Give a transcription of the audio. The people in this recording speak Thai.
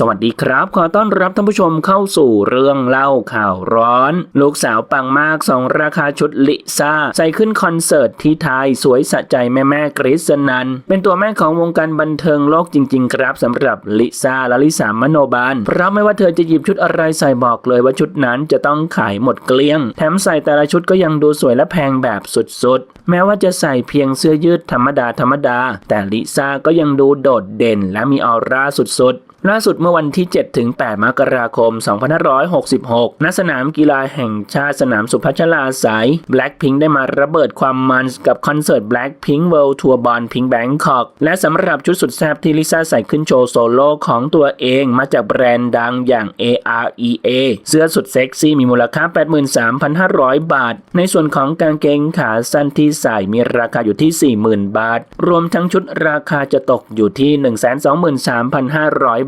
สวัสดีครับ ขอต้อนรับท่านผู้ชมเข้าสู่เรื่องเล่าข่าวร้อน ลูกสาวปังมากสองราคาชุดลิซ่า ใส่ขึ้นคอนเสิร์ตที่ไทยสวยสะใจแม่แม่กริสนัน เป็นตัวแม่ของวงการบันเทิงโลกจริง ๆ ครับสำหรับลิซ่าและลิสามโนบาลเพราะไม่ว่าเธอจะหยิบชุดอะไรใส่บอกเลยว่าชุดนั้นจะต้องขายหมดเกลี้ยง แถมใส่แต่ละชุดก็ยังดูสวยและแพงแบบสุดๆ แม้ว่าจะใส่เพียงเสื้อยืดธรรมดาธรรมดา แต่ลิซ่าก็ยังดูโดดเด่นและมีออร่าสุดๆ ล่าสุดเมื่อวันที่ 7 ถึง 8 มกราคม 2566 ณ สนามกีฬาแห่งชาติสนามสุพัชลาสาย Blackpink ได้มาระเบิดความมันกับคอนเสิร์ต Blackpink World Tour Bond Pink Bangkok และสำหรับชุดสุดแซ่บที่ลิซ่าใส่ขึ้นโชว์โซโล่ของตัวเองมาจากแบรนด์ดังอย่าง AREA เสื้อสุดเซ็กซี่มีมูลค่า 83,500 บาท ในส่วนของกางเกงขาสั้นที่ใส่มีราคาอยู่ที่ 40,000 บาท รวมทั้งชุดราคาจะตกอยู่ที่ 123,500